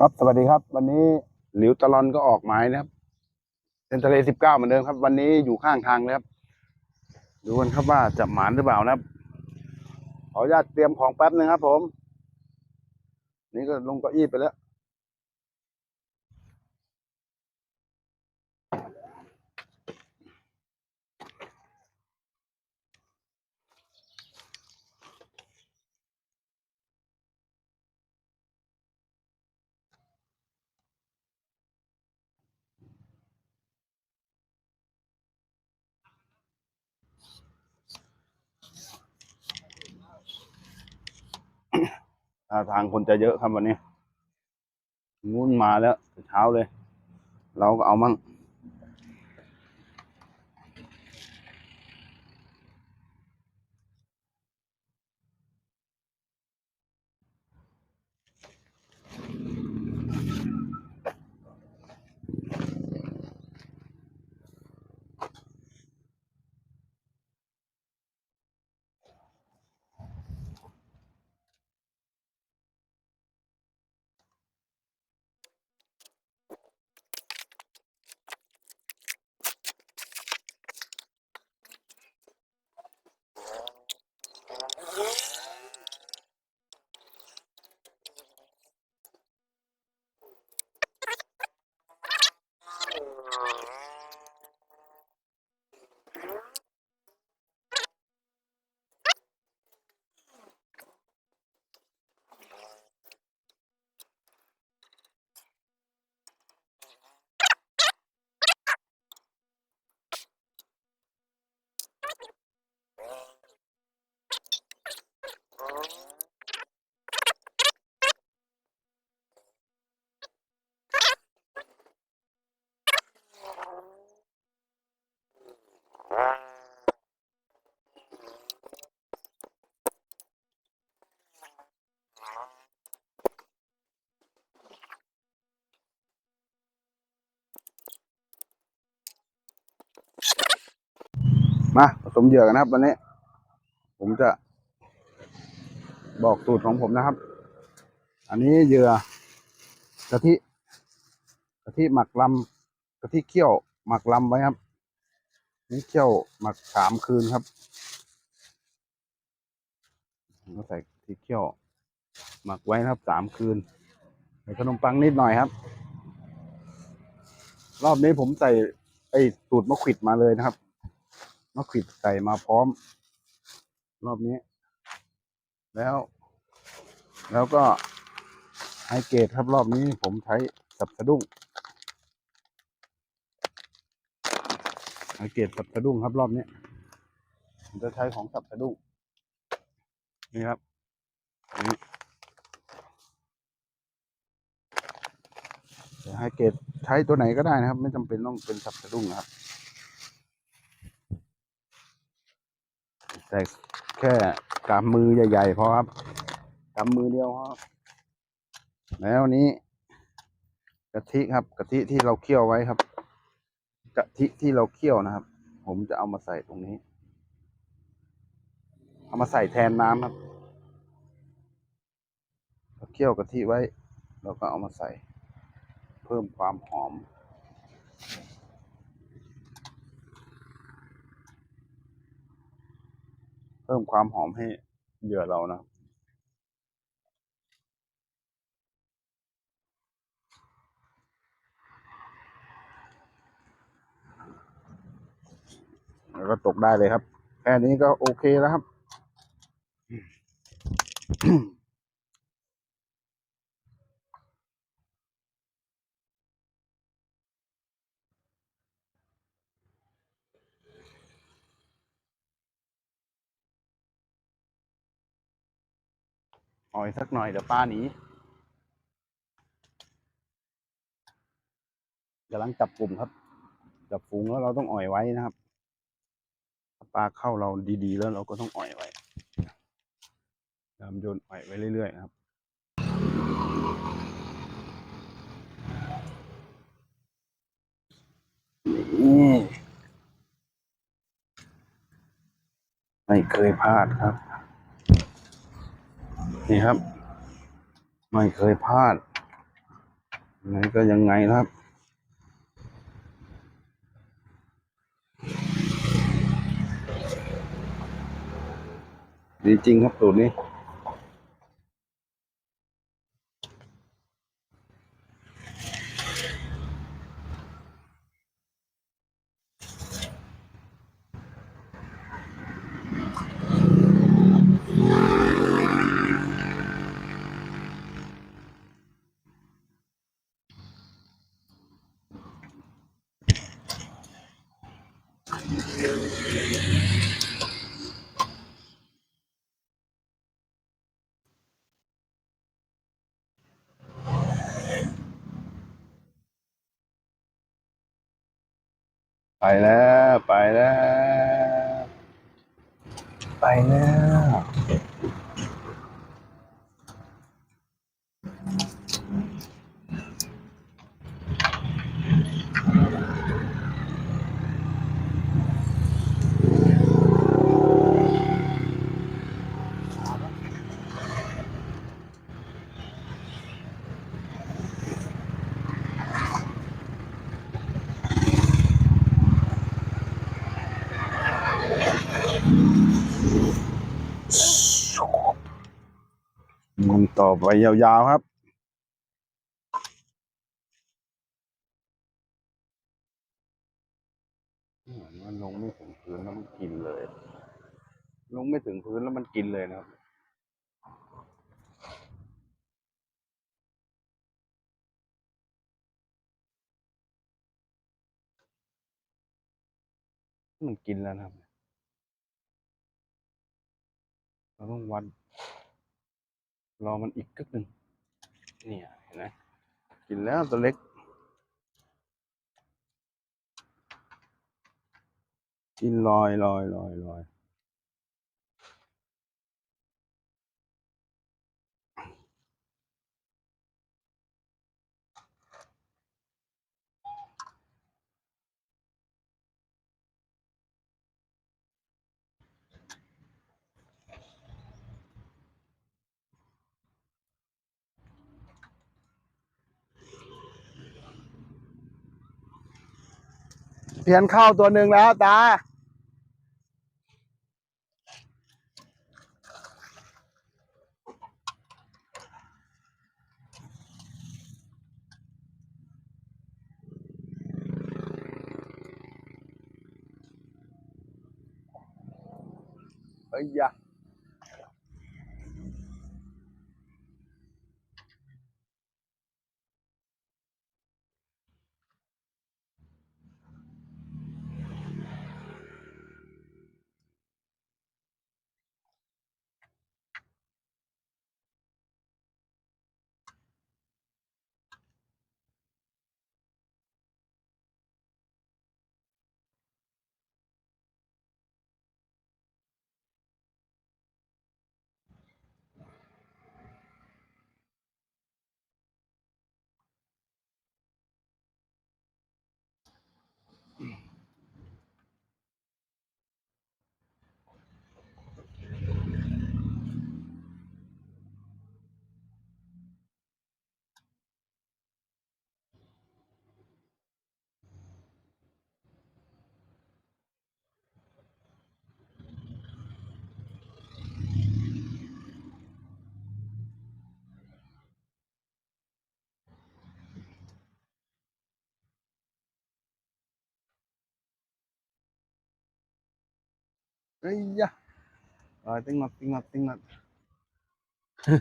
ครับสวัสดีครับ วันนี้หลิวตะลอนก็ออกหมายนะครับเป็นทะเลสิบเก้าเหมือนเดิมครับ วันนี้อยู่ข้างทางเลยครับดูกันครับว่าจะหมานหรือเปล่านะครับ ขออนุญาตเตรียมของแป๊บนึงครับ ผม นี่ก็ลงเก้าอี้ไปแล้ว ท่าทางคนจะเยอะครับวันนี้งูนมาแล้วเช้าเลย เราก็เอามั่ง สมเหยื่อกันนะครับ วันนี้ ผมจะบอกสูตรของผมนะครับ อันนี้เหยื่อกะทิกะทิหมักลำกะทิเคี่ยวหมักลำไว้ครับ นี่เคี่ยวหมักสามคืนครับก็ใส่กะทิเคี่ยว หมักไว้นะครับสามคืนใส่ขนมปังนิดหน่อยครับ รอบนี้ผมใส่ไอ้สูตรมะขวิดมาเลยนะครับ มะขิดใส่มาพร้อม รอบนี้ แล้ว แล้วก็ไฮเกรดครับรอบนี้ผมใช้สับสะดุ้งไฮเกรดสับสะดุ้งครับรอบนี้ผมจะใช้ของสับสะดุ้งนี่ครับนี่ไฮเกรดใช้ตัวไหนก็ได้นะครับ ไม่จำเป็นต้องเป็นสับสะดุ้งนะครับ แต่แค่กำมือใหญ่ๆพอครับกำมือเดียวครับ แล้วนี้กะทิครับกะทิที่เราเคี่ยวไว้ครับกะทิที่เราเคี่ยวนะครับ ผมจะเอามาใส่ตรงนี้ เอามาใส่แทนน้ำครับเราเคี่ยวกะทิไว้เราก็เอามาใส่ เพิ่มความหอม เพิ่มความหอมให้เหยื่อเรานะแล้วก็ตกได้เลยครับ แค่นี้ก็โอเคแล้วครับ อยสักหน่อยเดี๋ยวป้าหนีกำลังจับกลุ่มครับ จับฝูงแล้วเราต้องอ่อยไว้นะครับถ้าปลาเข้าเราดีๆ แล้วเราก็ต้องอ่อยไว้ยามโยนอ่อยไว้เรื่อยๆครับนี่ไม่เคยพลาดครับ นี่ครับ ไม่เคยพลาดไหนก็ยังไงนะครับดีจริงครับสูตรนี้ ไปแล้ว ไปแล้ว ไปแล้ว มันต่อไปยาวๆครับมันลงไม่ถึงพื้นแล้วมันกินเลย ลงไม่ถึงพื้นแล้วมันกินเลยนะครับมันกินแล้วนะครับ เราต้องวัด รอมันอีกกึกหนึ่งเนี่ยเห็นไหมกินแล้วตัวเล็ก กินลอยลอยลอยลอย เพียนเข้าตัวหนึ่งแล้วตาเฮ้ ยยะเฮ้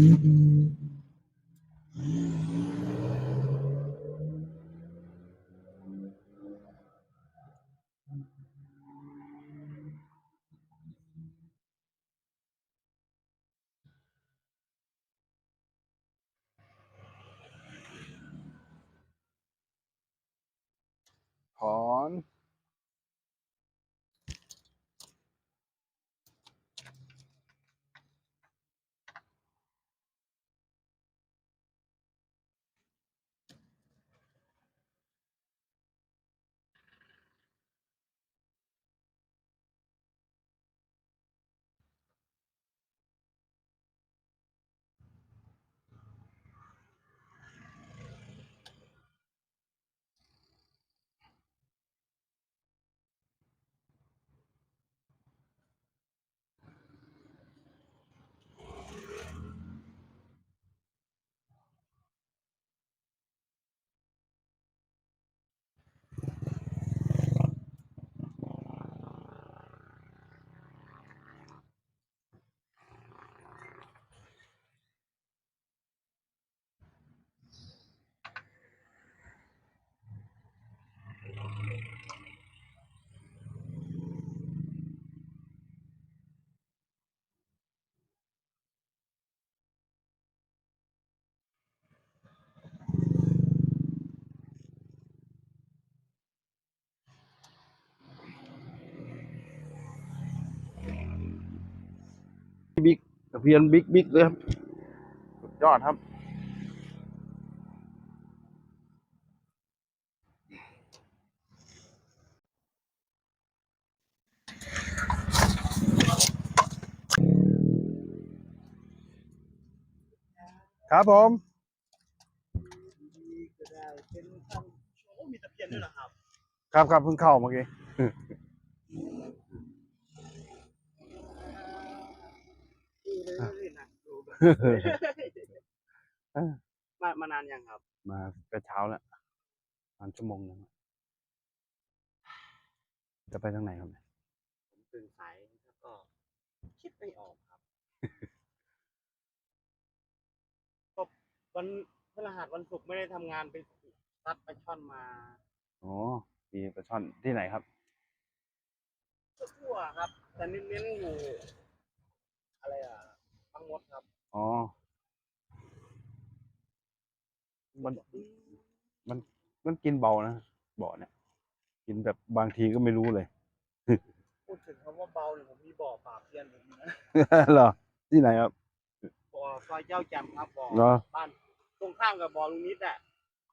ย ตะเพียนบิ๊กบิ๊กเลยครับสุดยอดครับ ครับผมก็ได้เป็นพันโอ้มีตะเพียนด้วยเหรอครับ ครับครับเพิ่งเข้าเมื่อกี้ ดูเลยนะดูแบบ มามานานยังครับ มาแต่เช้าแล้วประมาณชั่วโมงหนึงจะไปทางไหนครับเนี่ยผมตื่นสายแล้วก็ คิดไม่ออกครับ ก็วันพฤหัสวันศุกร์ไม่ได้ทำงานไปตัดไปลาช่อนมาอ๋อมีปลาช่อนที่ไหนครับ ทั่วๆครับ แต่เน้นๆอยู่อะไรอะบางมดครับ อ๋อ มัน มัน มันกินเบานะบ่อเนี่ย กินแบบบางทีก็ไม่รู้เลย พูดถึงคำว่าเบาเนี่ยผมมีบ่อปราบเพียนผมนะเหรอ ที่ไหนครับ บ่อซอยเจ้าแจ่มครับบ่อเหรอ บ้านตรงข้ามกับบ่อลุงนิดอะ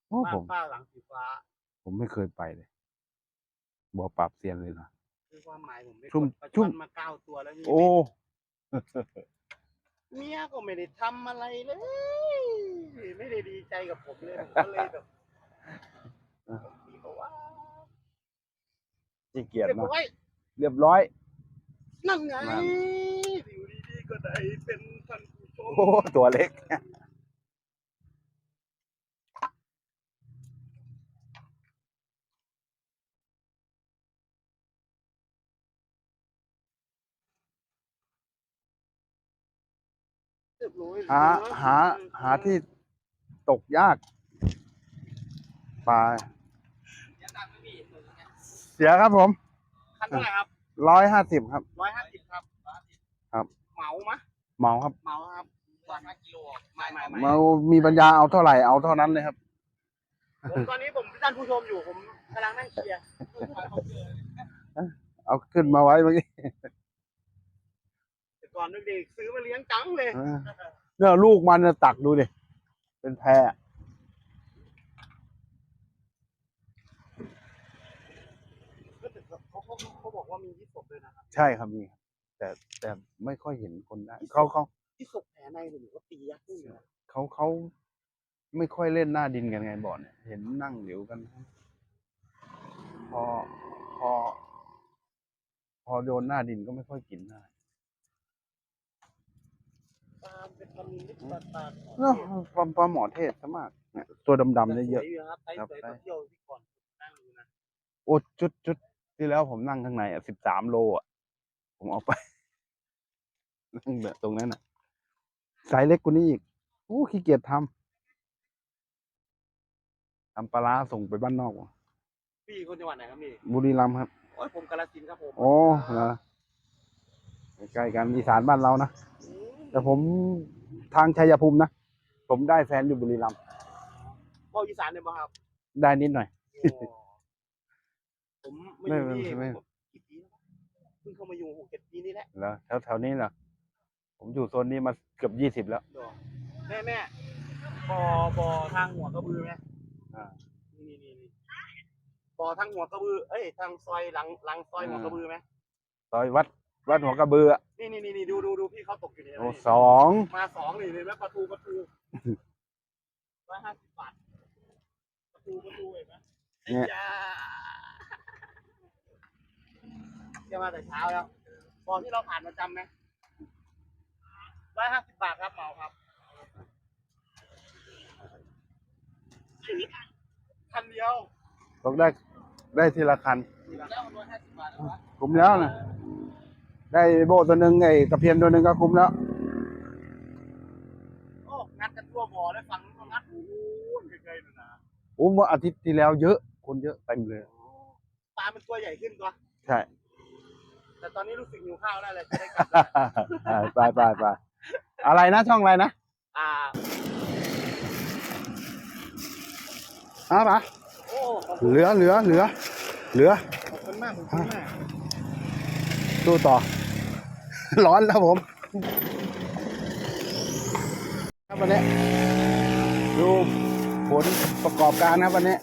โอ้บ้าผนม ป้าหลังสีฟ้า ผมไม่เคยไปเลย บ่อปราบเซียนเลยนะ คือความหมายผมไปชุ่มกดปลาชุ่ช่อมนมาเก้าตัวแล้วนี่โอ้ เมียก็ไม่ได้ทำอะไรเลย ไม่ได้ดีใจกับผมเลยผมก็เลยแบบมีบอกว่าขี้เกียจเรียบนะร้อยเรียบร้อย นั่นไงนั่น อยู่ดีๆก็ได้เป็นท่านผู้ชม โอ้ตัวเล็ก เรียบร้อย หาหาหาที่ตกยากปลาเดี๋ยวตามไปพี่เสียครับผมคันเท่าไหร่ครับร้อยห้าสิบครับร้อยห้าสิบครับครับเหมามะเมาครับเหมาครับวันห้ากิโลไม่ไม่ไม่เมามีปัญญาเอาเท่าไหร่เอาเท่านั้นเลยครับผมตอนนี้ผมท่านผู้ชมอยู่ผมกำลังนั่งเคลียร์เอาขึ้นมาไว้เมื่อกี้แต่ ก่อนเด็กๆซื้อมาเลี้ยงจังเลยเออเนี่ยลูกมันน่ะตักดูดิ เป็นแพรเขาเขาเขาบอกว่ามีที่ศพด้วยนะครับใช่ครับมีครับแต่แต่ไม่ค่อยเห็นคนได้เขาเขาที่ศพแผลในหรือว่าตียักษ์นี่นะเขาเขาไม่ค่อยเล่นหน้าดินกันไงบ่อเนี่ย เห็นนั่งเหลวกัน พอพอ พอโดนหน้าดินก็ไม่ค่อยกินได้ ปลาเป็นปลานิลที่ปลาตาลเนอะปลาปลาหมอเทศซะมากเนี่ยตัวดำๆเนี่ยเยอะสวครับไซส์ครับ สวยไซส์กว่าเที่ยวที่ก่อนนั่งอยู่นะโอ้จุดจุดที่แล้วผมนั่งข้างในอะสิบสามโลอะ ผมเอาไป นั่งแบบตรงนั้นอะไซส์เล็กกว่านี้อีกโอ้ขี้เกียจทำทำปลาร้าส่งไปบ้านนอกว่ะพี่คนจังหวัดไหนครับพี่บุรีรัมย์ครับ โอ้ยผมกาฬสินธุ์ครับผมโอ้เหรอใกล้ๆกันอีสานบ้านเรานะ อืมแต่ผม ทางชัยภูมินะ ผมได้แฟนอยู่บุรีรัมย์พ่ออีสานเลยป่ะครับ ได้นิดหน่อยโอ้ผมไม่อยู่ไม่นี่ไม่ผมกี่ปีแล้วเพิ่งเข้ามาอยู่หกเจ็ดปีนี่แหละเหรอแถวแถวนี้เหรอผมอยู่โซนนี้มาเกือบยี่สิบแล้วดอกแม่แม่บ่อบ่อทางหัวกระบือไหมอ่า นี่นี่นี่บ่อทางหัวกระบือ เอ้ยทางซอยหลังหลังซอยอ่าหัวกระบือไหมซอยวัด วัดหัวกระเบือนี่นี่นี่นี่ดูดูดูพี่เขาตกอยู่นี่โอ้นี่สองมาสองนี่เลยไหมประตูประตูร้อยห้าสิบบาทประตูประตูเห็นไหมเนี่ยจ้าจะมาแต่เช้าแล้วบ่อที่เราผ่านประจำไหมร้อยห้าสิบบาทครับเหมาครับคันเดียวตกได้ได้ทีละคันแล้วร้อยห้าสิบบาทแล้ววะคุ้มแล้วนะ ได้โบตัวหนึ่งไอ้ตะเพียนตัวหนึ่งก็คุ้มแล้วโอ้งัดกันทั่วบ่อเลยฝั่งนู้นก็งัดโอ้โหไกลๆนู่นนะโอ้เมื่ออาทิตย์ที่แล้วเยอะ คนเยอะเต็มเลย ปลามันตัวใหญ่ขึ้นกว่าใช่ แต่ตอนนี้รู้สึกหิวข้าวแล้วเลยจะได้กลับแล้วไปไปไปอะไรนะช่องอะไรนะอ่าอ้าปะโอ้ขอบคุณเหลือเหลือเหลือเหลือขอบคุณมากขอบคุณมาก สู้ต่อ ร้อนแล้วผมครับวันนี้ดูผลประกอบการครับวันนี้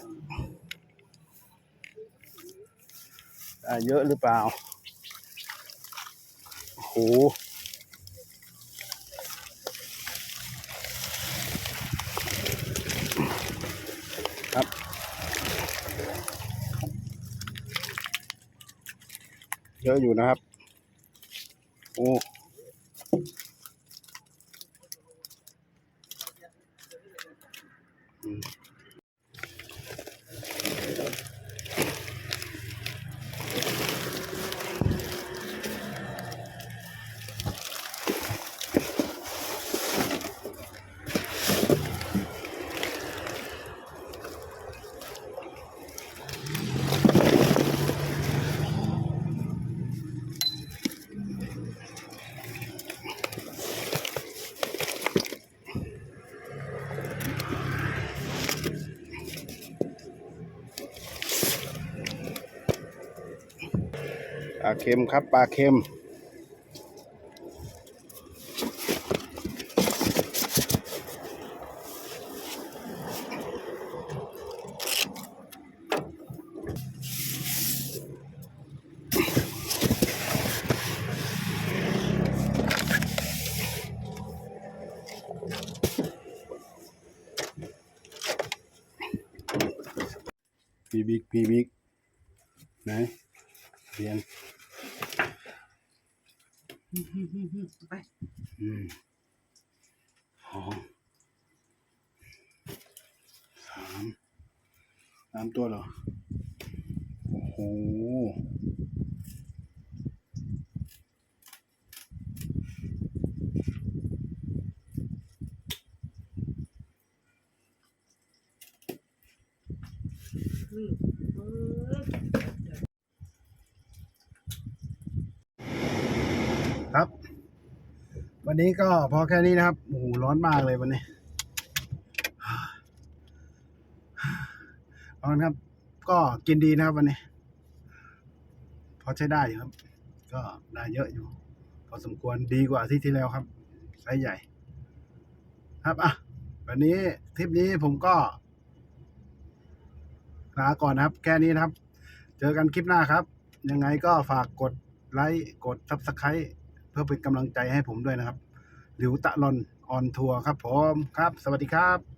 เยอะหรือเปล่าโอ้โหครับเยอะอยู่นะครับ เค็มครับปลาเค็ม พีบิ๊กพีบิ๊กไหนเรียน ไปอืมสองสามสามตัวเหรอ โอ้โห ครับ วันนี้ก็พอแค่นี้นะครับโอ้โหร้อนมากเลยวันนี้เอาครับ ก็กินดีนะครับวันนี้ พอใช้ได้อยู่ครับ ก็ได้เยอะอยู่ พอสมควรดีกว่าที่ที่แล้วครับไซส์ใหญ่ ครับอะวันนี้ทริปนี้ผมก็ลาก่อนนะครับ แค่นี้นะครับ เจอกันคลิปหน้าครับ ยังไงก็ฝากกดไลค์ กดซับสไครต์ เพื่อเป็นกำลังใจให้ผมด้วยนะครับหลิวตะลอนออนทัวร์ครับผมครับ สวัสดีครับ